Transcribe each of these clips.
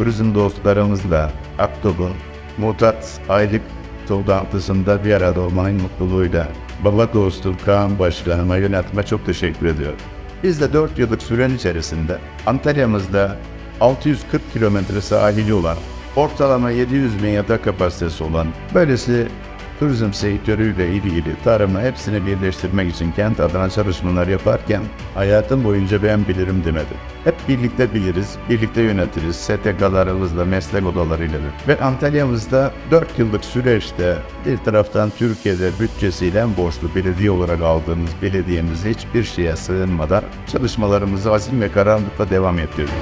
turizm dostlarımızla Aktop'un Mutat aylık toplantısında bir arada olmanın mutluluğuyla baba dostum Kaan Başkanıma yönetime çok teşekkür ediyorum. Biz de 4 yıllık süren içerisinde Antalya'mızda 640 kilometre sahili olan, ortalama 700 bin yatak kapasitesi olan, böylesi turizm sektörüyle ilgili tarımı hepsini birleştirmek için kent adına çalışmalar yaparken hayatım boyunca ben bilirim demedim. Hep birlikte biliriz, birlikte yönetiriz, STK'larımızla, meslek odalarıyla. Ve Antalya'mızda 4 yıllık süreçte bir taraftan Türkiye'de bütçesiyle borçlu belediye olarak aldığımız belediyemiz hiçbir şeye sığınmadan çalışmalarımızı azim ve kararlılıkla devam ettirdik.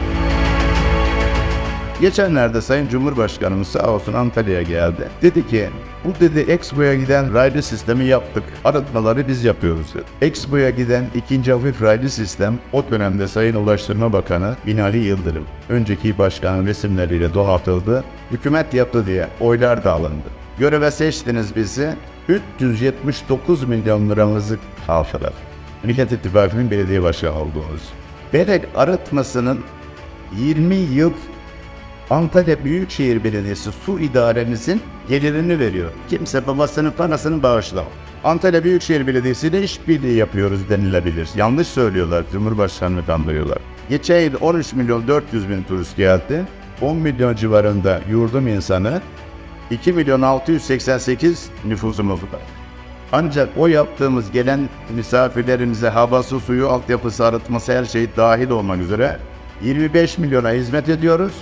Geçenlerde Sayın Cumhurbaşkanımız sağ olsun Antalya'ya geldi. Dedi ki bu dedi Expo'ya giden raylı sistemi yaptık. Arıtmaları biz yapıyoruz dedi. Expo'ya giden ikinci hafif raylı sistem o dönemde Sayın Ulaştırma Bakanı Binali Yıldırım. Önceki başkanın resimleriyle donatıldı. Hükümet yaptı diye oylar da alındı. Göreve seçtiniz bizi. 379 milyon liramızı harcadık. Millet İttifakı'nın belediye başkanı olduğunuz. Berek arıtmasının 20 yıl Antalya Büyükşehir Belediyesi su idaremizin gelirini veriyor. Kimse babasının parasını bağışlamıyor. Antalya Büyükşehir Belediyesi ile işbirliği yapıyoruz denilebilir. Yanlış söylüyorlar, Cumhurbaşkanı'nı kandırıyorlar. Geçen yıl 13 milyon 400 bin turist geldi. 10 milyon civarında yurdum insanı, 2 milyon 688 nüfusumuz var. Ancak o yaptığımız gelen misafirlerimize havası, suyu, altyapısı, arıtması her şey dahil olmak üzere 25 milyona hizmet ediyoruz.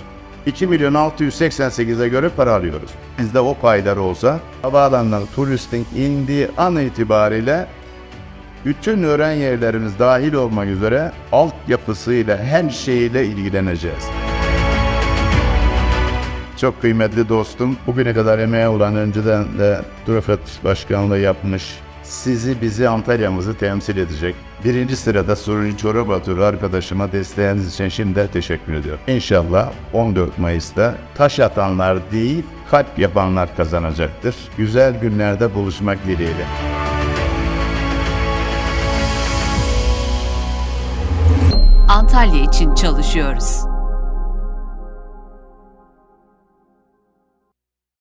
2 milyon 688'e göre para alıyoruz. Bizde o paylar olsa havaalanından turistin indiği an itibariyle bütün öğren yerlerimiz dahil olmak üzere altyapısıyla her şeyiyle ilgileneceğiz. Çok kıymetli dostum, bugüne kadar emeği olan önceden de Durafet Başkanlığı yapmış, sizi bizi Antalya'mızı temsil edecek. Birinci sırada Surun Çorabatır arkadaşıma desteğiniz için şimdiden teşekkür ediyorum. İnşallah 14 Mayıs'ta taş atanlar değil, kalp yapanlar kazanacaktır. Güzel günlerde buluşmak dileğiyle. Antalya için çalışıyoruz.